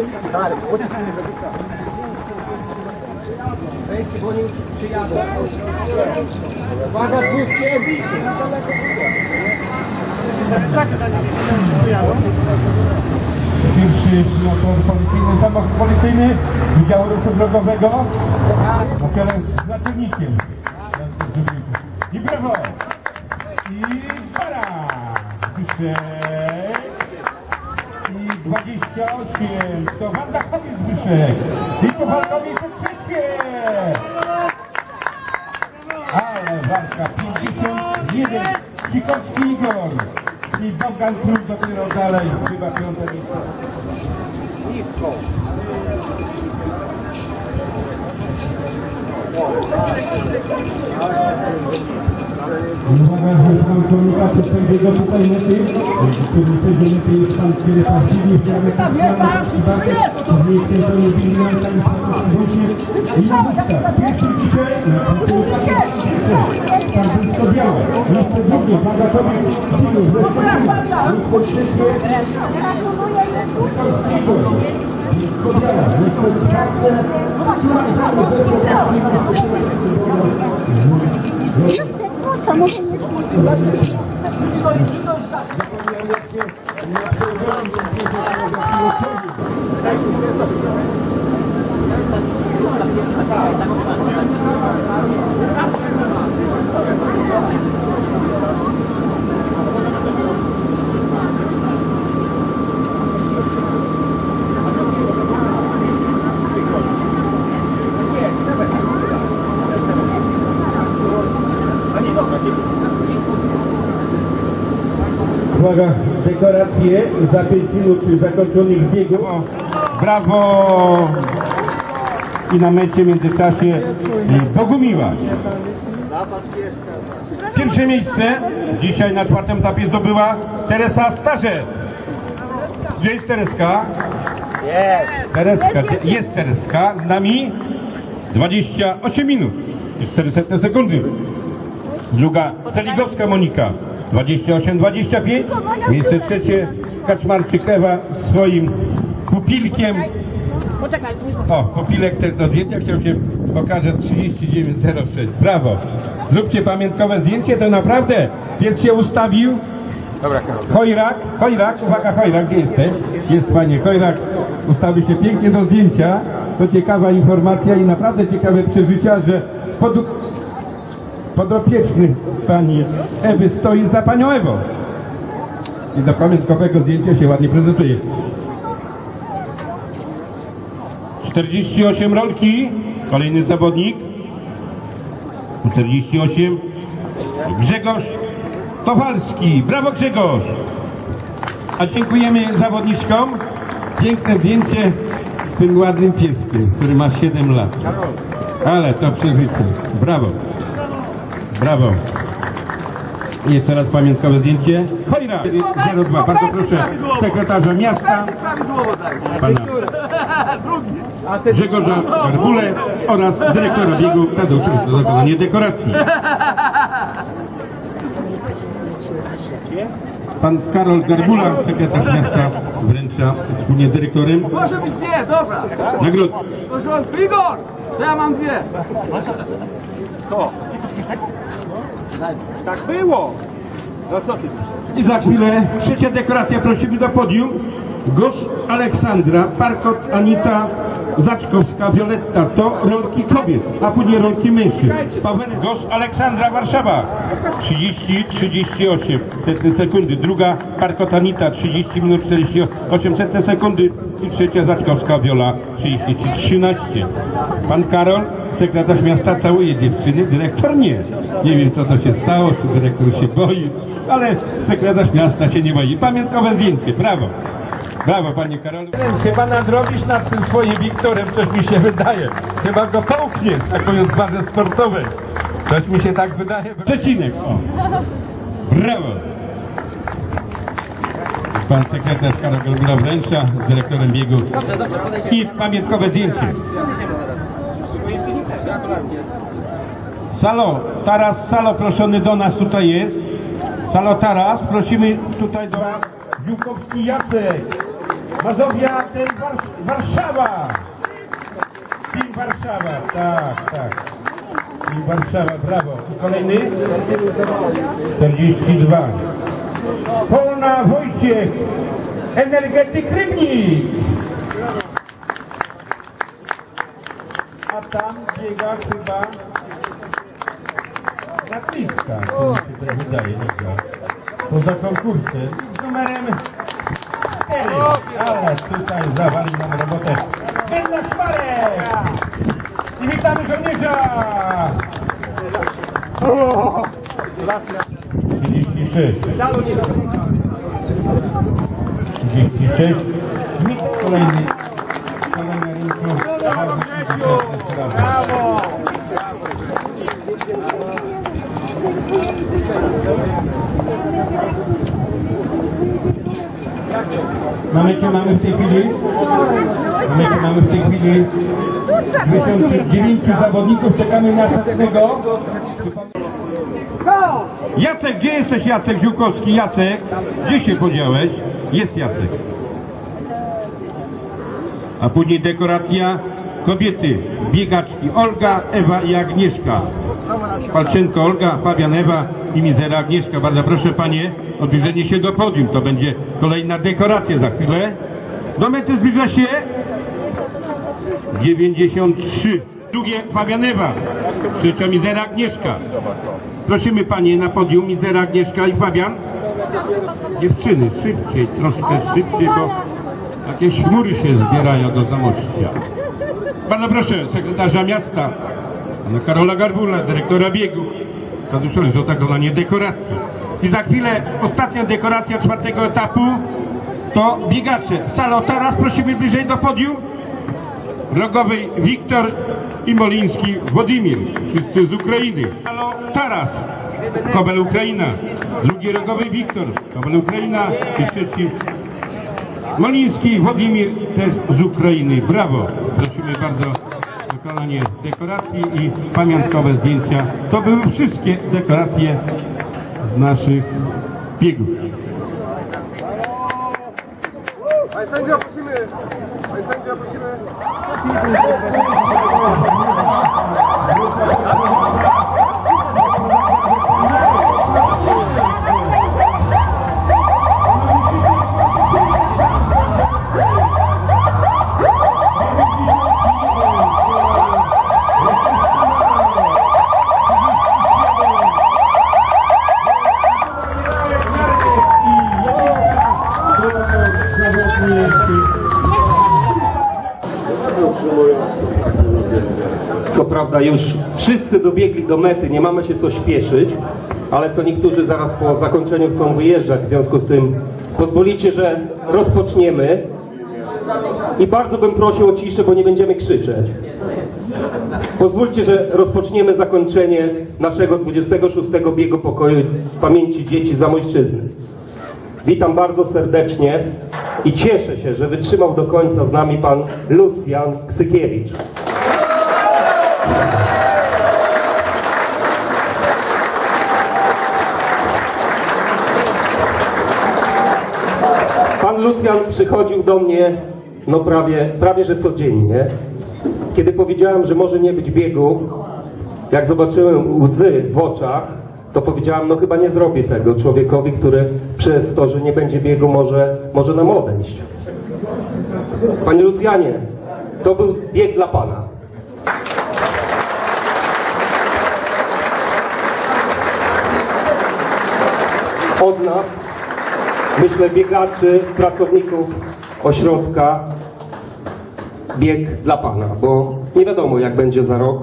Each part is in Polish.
Pierwszy motor policyjny, samochód policyjny Wydziału Ruchu Drogowego na czele z naczelnikiem. I brawo! I para! Pisze. I 28. To Wanda Kobiet Zbyszek. I to trzecie. Ale walka 51. Sikowski Igor. I Bogdan Kruk dopiero dalej. Chyba piąte miejsce. Uwaga, że pan komunikator będzie go tutaj lepiej. Który będzie lepiej jest pan Kiery Pasywny, chciałby tak z miejscem to nie winien, tam pan właśnie i na Pierwszy dzisiaj, na komunikator Tam wszystko białe. Jeszcze drugie, uwaga sobie, Silu, jeszcze trzecie, wszystko białe. Jeszcze czwarte, Już się kłócą, może nie kłócą. Uwaga, dekoracje za 5 minut zakończonych biegów. Brawo! I na mecie w międzyczasie y, Bogumiła. Pierwsze miejsce dzisiaj na czwartym etapie zdobyła Teresa Starzec. Gdzie jest Tereska? Jest. Tereska, jest Tereska z nami 28 minut i 400 sekundy. Druga Celigowska Monika 28-25. Miejsce trzecie Kaczmarczyk Ewa swoim pupilkiem. O, pupilek też do zdjęcia chciał się pokaże 3906. Brawo. Zróbcie pamiątkowe zdjęcie, to naprawdę pies się ustawił. Chojrak, Chojrak, uwaga Chojrak, gdzie jesteś? Jest panie Chojrak, ustawił się pięknie do zdjęcia. To ciekawa informacja i naprawdę ciekawe przeżycia, że pod, podopieczny pani Ewy stoi za panią Ewą. I do pamiątkowego zdjęcia się ładnie prezentuje. 48 rolki, kolejny zawodnik. 48 Grzegorz Towalski. Brawo Grzegorz! A dziękujemy zawodniczkom. Piękne zdjęcie z tym ładnym pieskiem, który ma 7 lat. Ale to przeżycie. Brawo. Brawo. I jeszcze raz pamiątkowe zdjęcie. Chojra 02. Bardzo proszę sekretarza miasta, pana Grzegorza Garbule oraz dyrektora biegu Tadeusza do dokonania dekoracji. Pan Karol Garbula, sekretarz miasta wręcza wspólnie z dyrektorem Może być dwie, dobra. nagród. Proszę Igor, to ja mam dwie. Co? Tak było. No co ty? I za chwilę trzecia dekoracja prosimy do podium. Gos Aleksandra, Parkot Anita Zaczkowska, Wioletta to rolki kobiet, a później rolki mężczyzn. Paweł Gos Aleksandra Warszawa 30 38 setne sekundy. Druga Parkot Anita 30 minut 48 setne sekundy. I trzecia Zaczkowska Wiola 33 13. Pan Karol, sekretarz miasta całuje dziewczyny, dyrektor nie. Nie wiem co to się stało, czy dyrektor się boi ale sekretarz miasta się nie boi. Pamiątkowe zdjęcie, brawo. Brawo, panie Karolu. Chyba nadrobisz nad tym swoim Wiktorem, coś mi się wydaje. Chyba go połkniesz, tak mówiąc w barze sportowej. Coś mi się tak wydaje. Przecinek, o. Brawo. Pan sekretarz Karol Grobula wręcza z dyrektorem biegu. I pamiątkowe zdjęcie. Salo, Taras Salo proszony do nas tutaj jest. Salo Taras, prosimy tutaj do Dziukowski Jacek. Mazowia, ten Wars Warszawa. Team Warszawa, tak, tak. Team Warszawa, brawo. I kolejny? 42. Polna Wojciech, energetyk Rybnik. A tam biega chyba Natliska, to mi się wydaje. Poza konkursem numerem 4. Ale tutaj zawali nam robotę. Bella Szparek! I witamy żołnierza! 36. 36. Nikt kolejny. Kolejna rynku. Brawo! Mamy cię mamy w tej chwili? Mamy cię mamy w tej chwili 29 zawodników, czekamy na następnego. Jacek, gdzie jesteś Jacek Ziółkowski? Jacek, gdzie się podziałeś? Jest Jacek. A później dekoracja kobiety, biegaczki Olga, Ewa i Agnieszka. Palczenko Olga, Fabian Ewa i Mizera Agnieszka. Bardzo proszę Panie o zbliżenie się do podium. To będzie kolejna dekoracja za chwilę. Do mety zbliża się 93. Drugie Fabian Ewa. Trzecia Mizera Agnieszka. Prosimy Panie na podium Mizera Agnieszka i Fabian. Dziewczyny, szybciej, troszkę szybciej, bo jakieś chmury się zbierają do zamościa. Bardzo proszę sekretarza miasta, pana Karola Garbula, dyrektora biegu, Tadeusza Złota Golanie dekoracji. I za chwilę ostatnia dekoracja czwartego etapu to biegacze. Salo, teraz prosimy bliżej do podium. Rogowej Wiktor i Moliński Władimir, wszyscy z Ukrainy. Halo, Taras, Kobel Ukraina. Drugi Rogowej Wiktor, Kobel Ukraina. I trzeci Moliński Władimir też z Ukrainy. Brawo! Prosimy bardzo wykonanie dekoracji i pamiątkowe zdjęcia. To były wszystkie dekoracje z naszych biegów. Panie sędzio, prosimy! Panie sędzio, prosimy! Co już wszyscy dobiegli do mety, nie mamy się co śpieszyć, ale co niektórzy zaraz po zakończeniu chcą wyjeżdżać, w związku z tym pozwolicie, że rozpoczniemy. I bardzo bym prosił o ciszę, bo nie będziemy krzyczeć. Pozwólcie, że rozpoczniemy zakończenie naszego 26 biegu pokoju pamięci dzieci Zamojszczyzny. Witam bardzo serdecznie i cieszę się, że wytrzymał do końca z nami pan Lucjan Ksykiewicz. Pan Lucjan przychodził do mnie no prawie, prawie że codziennie. Kiedy powiedziałem, że może nie być biegu, jak zobaczyłem łzy w oczach, to powiedziałem, no chyba nie zrobię tego człowiekowi, który przez to, że nie będzie biegu, może, może nam odejść. Panie Lucjanie, to był bieg dla Pana. Od nas myślę, biegaczy, pracowników ośrodka, bieg dla Pana, bo nie wiadomo, jak będzie za rok.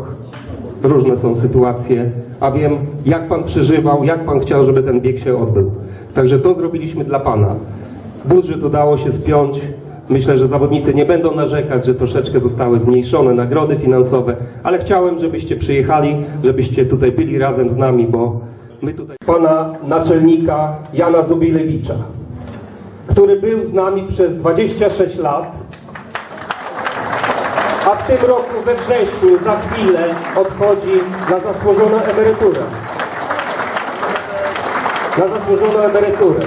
Różne są sytuacje, a wiem, jak Pan przeżywał, jak Pan chciał, żeby ten bieg się odbył. Także to zrobiliśmy dla Pana. Budżet udało się spiąć. Myślę, że zawodnicy nie będą narzekać, że troszeczkę zostały zmniejszone nagrody finansowe, ale chciałem, żebyście przyjechali, żebyście tutaj byli razem z nami, bo my tutaj pana naczelnika Jana Zubilewicza, który był z nami przez 26 lat, a w tym roku we wrześniu za chwilę odchodzi na zasłużoną emeryturę. Na zasłużoną emeryturę.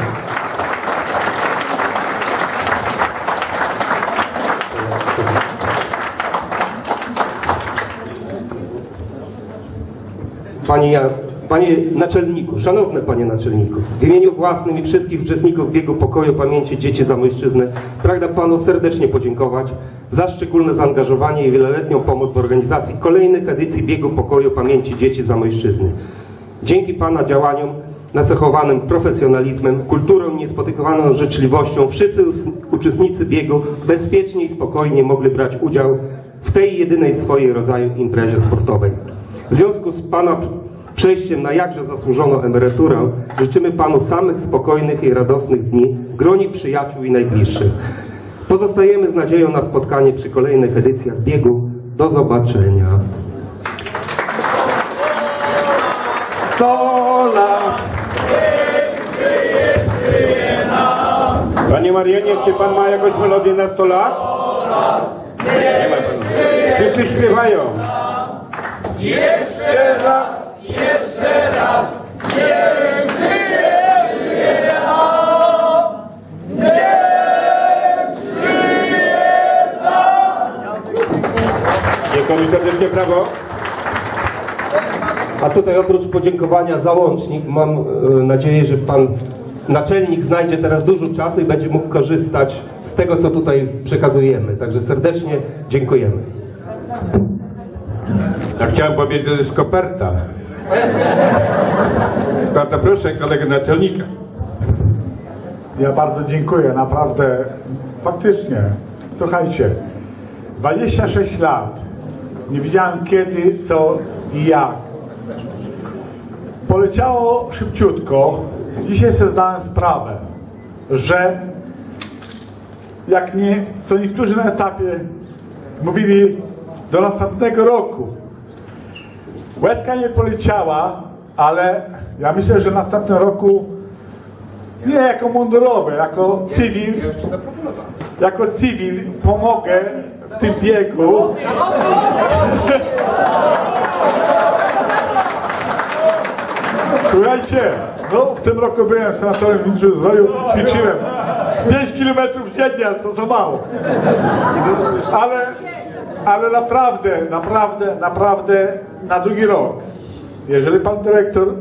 Pani Jan panie Naczelniku, Szanowny Panie Naczelniku, w imieniu własnym i wszystkich uczestników biegu pokoju pamięci Dzieci Zamojszczyzny pragnę Panu serdecznie podziękować za szczególne zaangażowanie i wieloletnią pomoc w organizacji kolejnych edycji biegu pokoju pamięci Dzieci Zamojszczyzny. Dzięki Pana działaniom nacechowanym profesjonalizmem, kulturą i niespotykaną życzliwością wszyscy uczestnicy biegu bezpiecznie i spokojnie mogli brać udział w tej jedynej swojej rodzaju imprezie sportowej. W związku z Pana przejściem na jakże zasłużoną emeryturę życzymy Panu samych spokojnych i radosnych dni w gronie przyjaciół i najbliższych. Pozostajemy z nadzieją na spotkanie przy kolejnych edycjach biegu. Do zobaczenia. Sto lat. Panie Marianie, czy pan ma jakąś melodię na 100 lat? Nie ma pan. Wszyscy śpiewają. Jeszcze raz. Dziękuję serdecznie, brawo. A tutaj oprócz podziękowania za łącznik mam e, nadzieję, że pan naczelnik znajdzie teraz dużo czasu i będzie mógł korzystać z tego, co tutaj przekazujemy. Także serdecznie dziękujemy. Ja chciałem powiedzieć, że to jest koperta. Bardzo proszę, kolegę naczelnika. Ja bardzo dziękuję, naprawdę. Faktycznie, słuchajcie, 26 lat. Nie wiedziałem kiedy, co i jak. Poleciało szybciutko. Dzisiaj sobie zdałem sprawę, że jak nie, co niektórzy na etapie mówili do następnego roku. Łezka nie poleciała, ale ja myślę, że w następnym roku nie jako mundurowy, jako cywil. Jako cywil pomogę w tym biegu. Słuchajcie, no w tym roku byłem senatorem w Mindrzu Zdroju, ćwiczyłem 5 kilometrów dziennie, ale to za mało. Ale, ale naprawdę, naprawdę, naprawdę na drugi rok, jeżeli pan dyrektor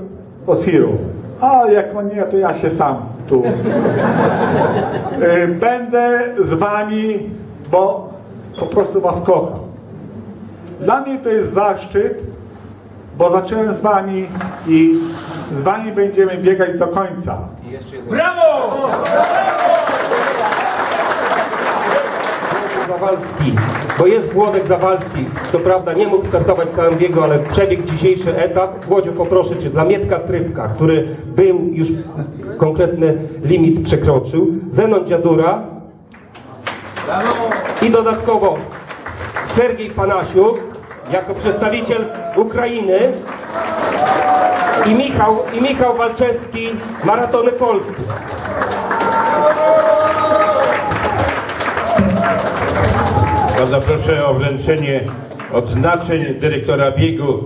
Osiru, a jak on nie, to ja się sam tu y, będę z wami, bo po prostu was kocham. Dla mnie to jest zaszczyt, bo zacząłem z wami i z wami będziemy biegać do końca. Zawalski, bo jest Włodek Zawalski. Co prawda nie mógł startować w całym biegu, ale przebiegł dzisiejszy etap. Włodziu, poproszę Cię, dla Mietka Trybka, który był już konkretny limit przekroczył. Zenon Dziadura i dodatkowo Sergiej Panasiuk jako przedstawiciel Ukrainy i Michał, i Michał Walczewski, Maratony Polski. Bardzo proszę o wręczenie odznaczeń dyrektora biegu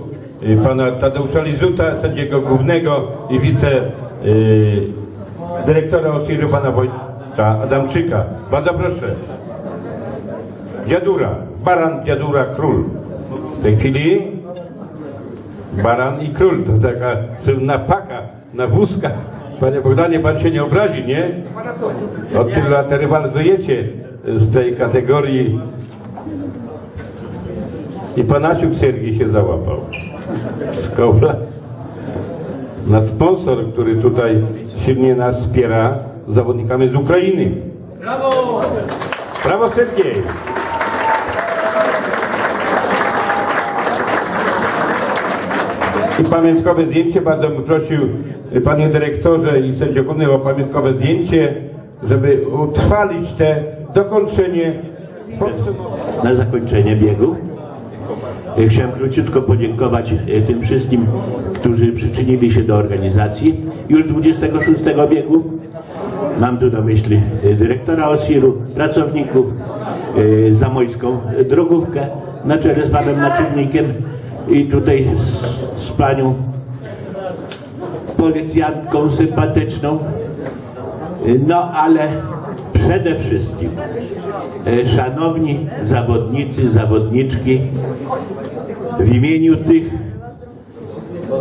y, pana Tadeusza Lizuta, sędziego głównego i wice y, dyrektora Osiru pana Wojtka Adamczyka. Bardzo proszę. Dziadura, Baran, Dziadura, Król. W tej chwili Baran i Król, to taka słynna paka na wózkach. Panie Bogdanie, pan się nie obrazi, nie? Od tylu lat rywalizujecie z tej kategorii i Panasiuk Sergiej się załapał. Z. Na sponsor, który tutaj silnie nas wspiera, z zawodnikami z Ukrainy. Brawo! Brawo Sergiej! I pamiątkowe zdjęcie, bardzo bym prosił y, panie dyrektorze i sędzio główny o pamiątkowe zdjęcie, żeby utrwalić te dokończenie na zakończenie biegu. Chciałem króciutko podziękować e, tym wszystkim, którzy przyczynili się do organizacji już 26 biegu. Mam tu na myśli e, dyrektora OSIR-u, pracowników, e, zamojską drogówkę na czele z panem naczelnikiem i tutaj z, z panią policjantką sympatyczną. No ale przede wszystkim E, Szanowni zawodnicy, zawodniczki, w imieniu tych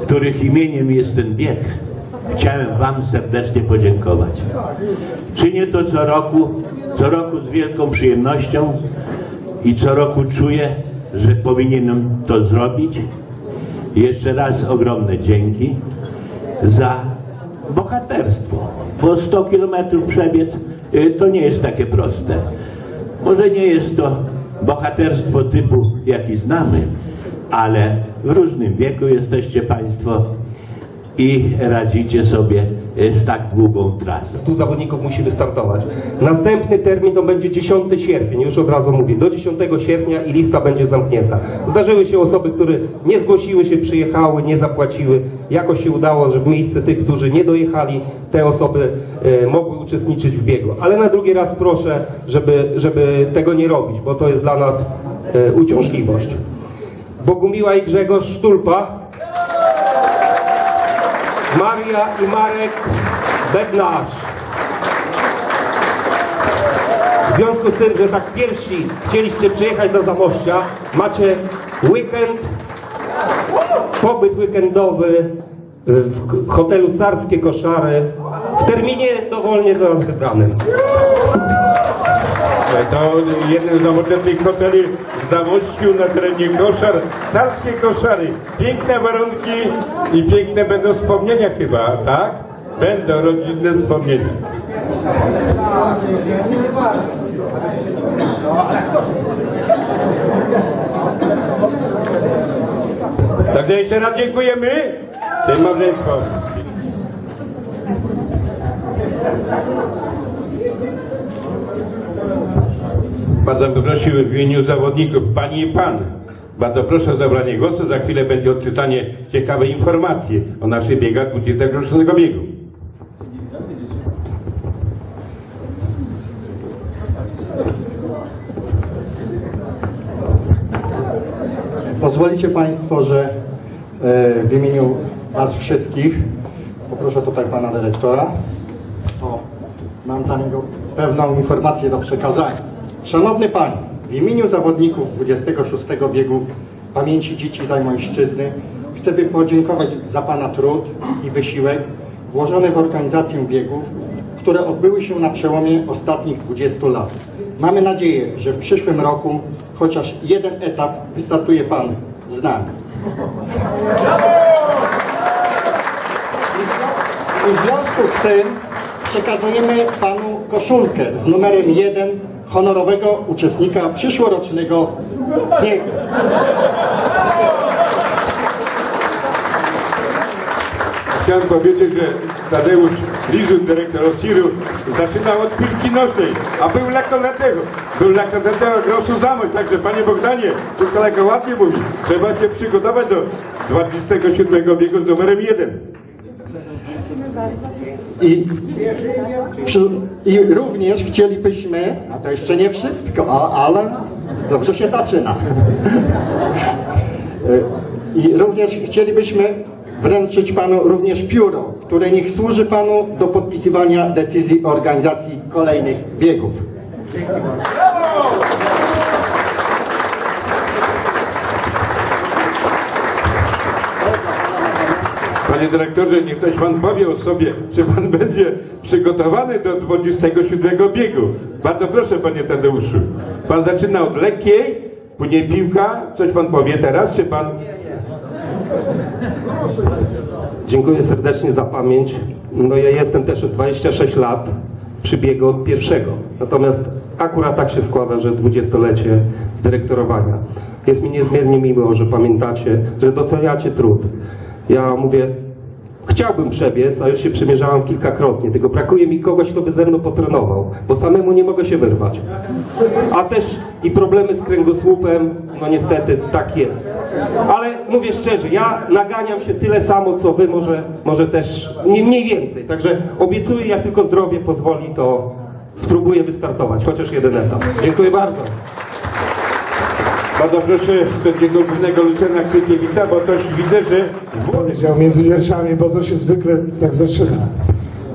których imieniem jest ten bieg, chciałem Wam serdecznie podziękować. Czynię to co roku, co roku z wielką przyjemnością i co roku czuję, że powinienem to zrobić. Jeszcze raz ogromne dzięki za bohaterstwo. Po 100 kilometrów przebiec to nie jest takie proste. Może nie jest to bohaterstwo typu, jaki znamy, ale w różnym wieku jesteście Państwo i radzicie sobie y, z tak długą trasą. 100 zawodników musi wystartować. Następny termin to będzie 10 sierpień, już od razu mówię, do 10 sierpnia i lista będzie zamknięta. Zdarzyły się osoby, które nie zgłosiły się, przyjechały, nie zapłaciły. Jakoś się udało, że w miejsce tych, którzy nie dojechali, te osoby e, mogły uczestniczyć w biegu. Ale na drugi raz proszę, żeby, żeby tego nie robić, bo to jest dla nas e, uciążliwość. Bogumiła i Grzegorz Sztulpa. Maria i Marek Bednarz. W związku z tym, że tak pierwsi chcieliście przyjechać do Zamościa, macie weekend, pobyt weekendowy w hotelu Carskie Koszary w terminie dowolnie do nas wybranym. To jeden z nowoczesnych hoteli w Zamościu na terenie Koszar, Carskie Koszary. Piękne warunki i piękne będą wspomnienia chyba, tak? Będą rodzinne wspomnienia. Także jeszcze raz dziękujemy tym małżeństwom. Bardzo bym prosił w imieniu zawodników, Pani i Pan, bardzo proszę o zabranie głosu. Za chwilę będzie odczytanie ciekawej informacji o naszych biegach 26 biegu. Pozwolicie Państwo, że e, w imieniu Was wszystkich poproszę tutaj Pana Dyrektora. O, mam dla niego pewną informację do przekazania. Szanowny Panie, w imieniu zawodników 26 biegu Pamięci Dzieci Zajmońszczyzny chcę podziękować za Pana trud i wysiłek włożony w organizację biegów, które odbyły się na przełomie ostatnich 20 lat. Mamy nadzieję, że w przyszłym roku chociaż jeden etap wystartuje Pan z nami. I w związku z tym przekazujemy Panu koszulkę z numerem 1 honorowego uczestnika przyszłorocznego biegu. Chciałem powiedzieć, że Tadeusz Lizu, dyrektor Osiru, zaczynał od piłki nożnej, a był lekkoletego. Był lekkoletego grosu zamość, także panie Bogdanie, tu kolega ładnie mówi, trzeba się przygotować do 27 biegu z numerem 1. I, przy, I również chcielibyśmy, a to jeszcze nie wszystko, ale dobrze się zaczyna. I również chcielibyśmy wręczyć Panu również pióro, które niech służy Panu do podpisywania decyzji o organizacji kolejnych biegów. Panie dyrektorze, niech ktoś pan powie o sobie, czy pan będzie przygotowany do 27 biegu. Bardzo proszę, panie Tadeuszu. Pan zaczyna od lekkiej, później piłka. Coś pan powie teraz, czy pan... Dziękuję serdecznie za pamięć. No ja jestem też od 26 lat przy biegu od pierwszego. Natomiast akurat tak się składa, że 20-lecie dyrektorowania. Jest mi niezmiernie miło, że pamiętacie, że doceniacie trud. Ja mówię, chciałbym przebiec, a już się przemierzałem kilkakrotnie, tylko brakuje mi kogoś, kto by ze mną potrenował, bo samemu nie mogę się wyrwać. A też i problemy z kręgosłupem, no niestety tak jest. Ale mówię szczerze, ja naganiam się tyle samo, co wy, może, może też nie mniej więcej. Także obiecuję, jak tylko zdrowie pozwoli, to spróbuję wystartować, chociaż jeden etap. Dziękuję bardzo. Bardzo proszę sędziego głównego Luciana Kwietniewicza, bo też widzę, że... powiedział między wierszami, bo to się zwykle tak zaczyna.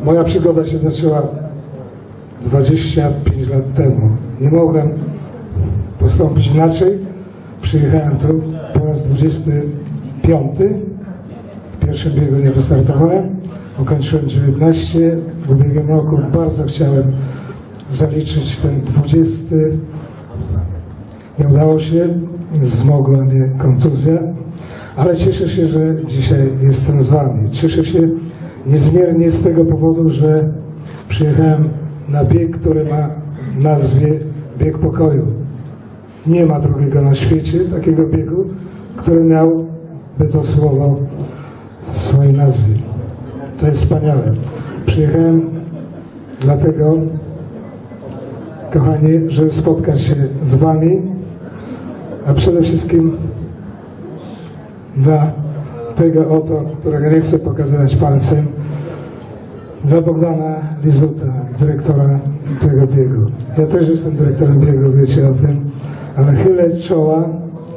Moja przygoda się zaczęła 25 lat temu. Nie mogłem postąpić inaczej. Przyjechałem tu po raz 25 pierwszym biegu nie wystartowałem. Ukończyłem 19. W ubiegłym roku bardzo chciałem zaliczyć ten 20. Nie udało się, zmogła mnie kontuzja, ale cieszę się, że dzisiaj jestem z Wami. Cieszę się niezmiernie z tego powodu, że przyjechałem na bieg, który ma nazwie Bieg Pokoju. Nie ma drugiego na świecie takiego biegu, który miałby to słowo w swojej nazwie. To jest wspaniałe. Przyjechałem dlatego, kochani, żeby spotkać się z Wami, a przede wszystkim dla tego oto, którego nie chcę pokazywać palcem, dla Bogdana Lizuta, dyrektora tego biegu. Ja też jestem dyrektorem biegu, wiecie o tym, ale chylę czoła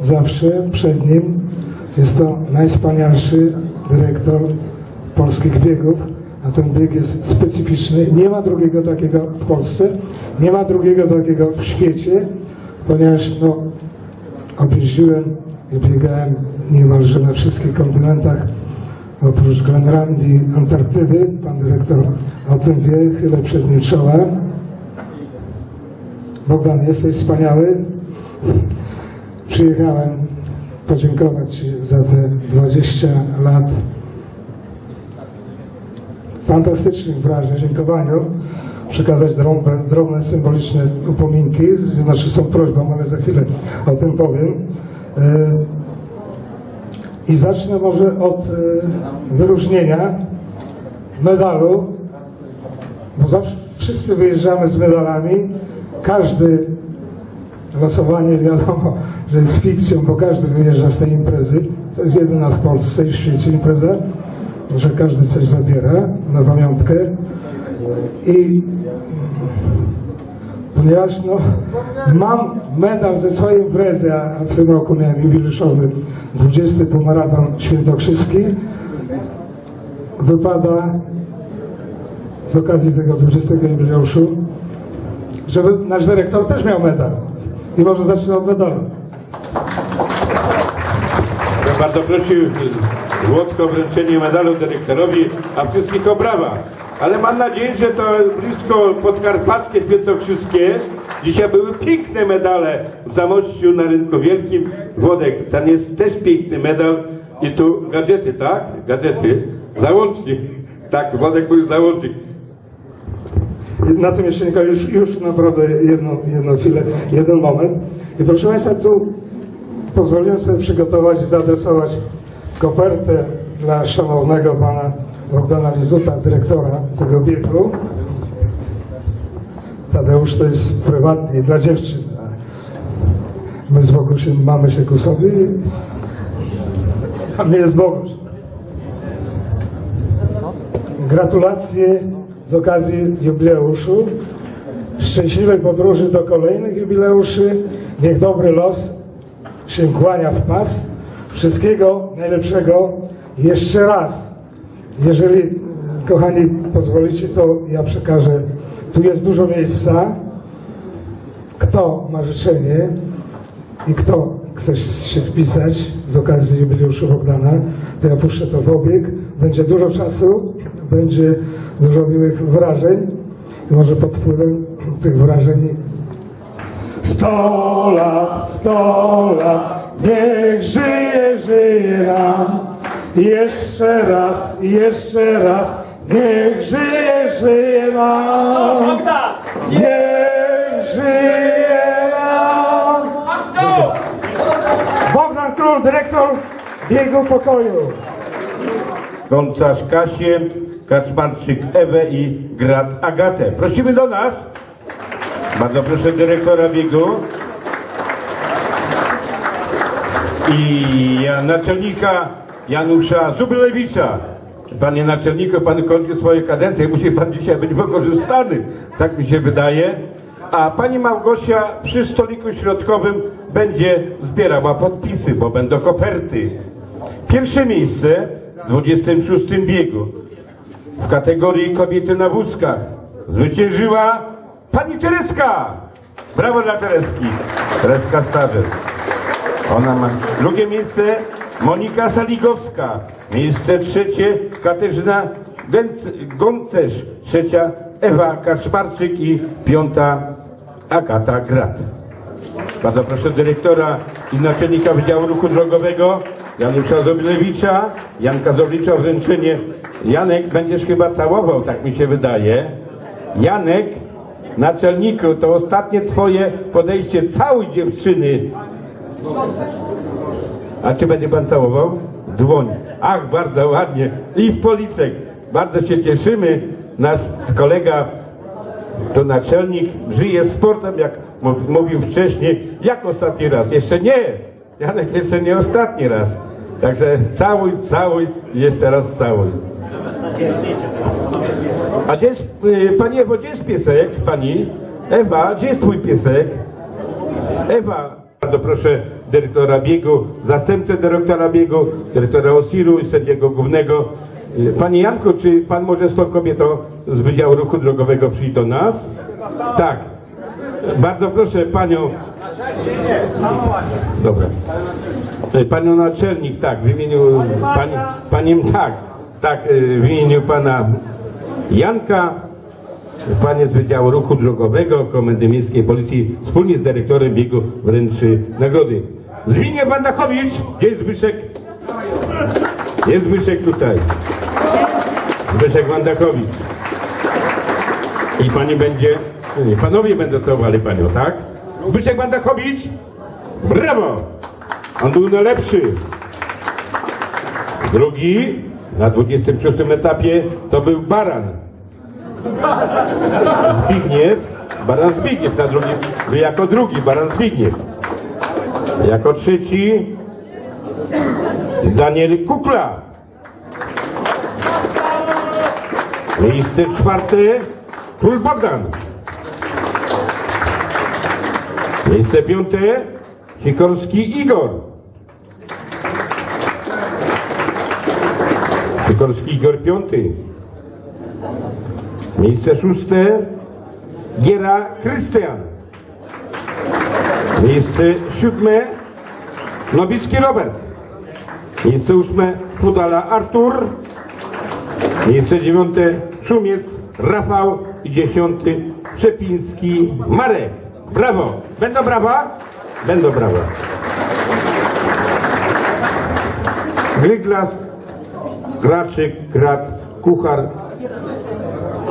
zawsze przed nim. Jest to najwspanialszy dyrektor polskich biegów, a ten bieg jest specyficzny. Nie ma drugiego takiego w Polsce, nie ma drugiego takiego w świecie, ponieważ no, objeździłem i biegałem niemalże na wszystkich kontynentach, oprócz Glenrandii, Antarktydy. Pan dyrektor o tym wie, chylę przed nim czoła. Bogdan, jesteś wspaniały. Przyjechałem podziękować Ci za te 20 lat fantastycznych wrażeń, dziękowaniu, przekazać drobne, drobne symboliczne upominki, znaczy są prośbą, ale za chwilę o tym powiem. E, I zacznę może od e, wyróżnienia medalu, bo zawsze wszyscy wyjeżdżamy z medalami, każdy losowanie wiadomo, że jest fikcją, bo każdy wyjeżdża z tej imprezy. To jest jedyna w Polsce i w świecie impreza, że każdy coś zabiera na pamiątkę. I ponieważ no, mam medal ze swojej imprezy, a w tym roku miałem jubileuszowy 20 półmaraton świętokrzyski, wypada z okazji tego 20 jubileuszu, żeby nasz dyrektor też miał medal. I może zacznę od medalu. Bardzo prosił Złotko o wręczenie medalu dyrektorowi, a wszystkich o brawa. Ale mam nadzieję, że to blisko podkarpackie, świętokrzyskie. Dzisiaj były piękne medale w Zamościu na Rynku Wielkim. Włodek, ten jest też piękny medal. I tu gadżety, tak? Gadżety. Załącznik. Tak, Włodek był załącznik. Na tym jeszcze kończę, już, już naprawdę jedną, jedną chwilę, jeden moment. I proszę Państwa, tu pozwoliłem sobie przygotować i zaadresować kopertę dla szanownego pana Bogdana Lizuta, dyrektora tego biegu. Tadeusz to jest prywatnie dla dziewczyn. My z Bogusiem mamy się ku sobie, a mnie jest Boguś. Gratulacje z okazji jubileuszu. Szczęśliwej podróży do kolejnych jubileuszy. Niech dobry los się kłania w pas. Wszystkiego najlepszego jeszcze raz. Jeżeli, kochani, pozwolicie, to ja przekażę. Tu jest dużo miejsca. Kto ma życzenie i kto chce się wpisać z okazji jubileuszu Bogdana, to ja puszczę to w obieg. Będzie dużo czasu, będzie dużo miłych wrażeń i może pod wpływem tych wrażeń Sto lat, sto lat, niech żyje, żyje nam. Jeszcze raz, jeszcze raz, niech żyje, żyje nam. Niech żyje nam. Bogdan Król, dyrektor biegu pokoju. Goncarz Kasię, Kaczmarczyk Ewę i Grat Agatę. Prosimy do nas. Bardzo proszę dyrektora biegu. I naczelnika Janusza Zubrylewicza. Panie naczelniku, pan kończy swoje kadencje, musi pan dzisiaj być wykorzystany. Tak mi się wydaje. A pani Małgosia przy stoliku środkowym będzie zbierała podpisy, bo będą koperty. Pierwsze miejsce w 26 biegu w kategorii kobiety na wózkach zwyciężyła pani Tereska. Brawo dla Tereski. Tereska Starzec. Ona ma drugie miejsce Monika Saligowska. Miejsce trzecie Katarzyna Goncerz. Trzecia Ewa Kaczmarczyk i piąta Agata Grat. Bardzo proszę dyrektora i naczelnika Wydziału Ruchu Drogowego Janusza Zobilewicza, Janka Zoblicza o wręczenie. Janek, będziesz chyba całował, tak mi się wydaje. Janek, naczelniku, to ostatnie twoje podejście całej dziewczyny. A czy będzie pan całował? Dłoń. Ach, bardzo ładnie. I w policzek. Bardzo się cieszymy. Nasz kolega to naczelnik żyje sportem, jak mówił wcześniej. Jak ostatni raz? Jeszcze nie. Janek, jeszcze nie ostatni raz. Także całuj i jeszcze raz całuj. A gdzie jest, y, pani Ewo, gdzie jest piesek? Pani? Ewa, gdzie jest twój piesek? Ewa, bardzo proszę dyrektora biegu, zastępcę dyrektora biegu, dyrektora OSIR-u i sędziego głównego. Y, Panie Janku, czy pan może z tą kobietą z Wydziału Ruchu Drogowego przyjść do nas? Tak. Bardzo proszę panią. Dobra. Y, Panią naczelnik, tak, w imieniu pani, pani tak, tak, y, w imieniu pana Janka Panie z Wydziału Ruchu Drogowego Komendy Miejskiej Policji wspólnie z dyrektorem biegu wręczy nagrody. Zbigniew Bandachowicz, gdzie jest Zbyszek? Jest Zbyszek tutaj. Zbyszek Bandachowicz. I pani będzie, nie, panowie będą całowali panią, tak? Zbyszek Bandachowicz, brawo! On był najlepszy. Drugi, na 26 etapie, to był Baran. Zbigniew, Baran Zbigniew na drugim, jako drugi Baran Zbigniew. Jako trzeci Daniel Kukla. Miejsce czwarte Tul Bogdan. Miejsce piąte Sikorski Igor. Sikorski Igor piąty. Miejsce szóste Giera Krystian. Miejsce siódme Nowicki Robert. Miejsce ósme Pudala Artur. Miejsce dziewiąte Szumiec Rafał i dziesiąty Przepiński Marek. Brawo! Będą brawa? Będą brawa. Gryglas, Graczyk, Grat, Kuchar,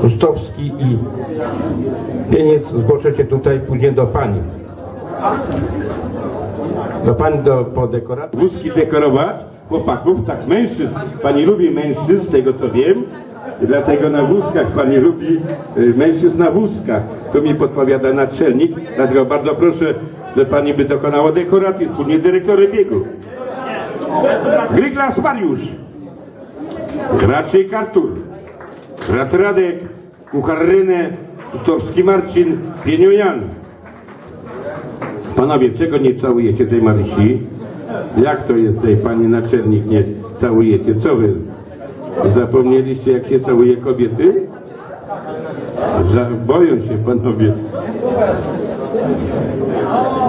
Kustowski i pieniec zgłoszę tutaj później do pani. Do pani do, po dekoracji. Wózki dekorować chłopaków, tak mężczyzn. Pani lubi mężczyzn, z tego co wiem. Dlatego na wózkach pani lubi y, mężczyzn na wózkach. To mi podpowiada naczelnik. Dlatego bardzo proszę, że pani by dokonała dekoracji wspólnie dyrektorem biegu. Gryglas Mariusz. Raczej Artur. Brat Radek, Kuchar Rynę, Kustowski Marcin, Pieniu Jan. Panowie, czego nie całujecie tej Marysi? Jak to jest tej panie naczelnik nie całujecie? Co wy? Zapomnieliście jak się całuje kobiety? Boją się panowie.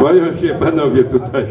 Boją się panowie tutaj.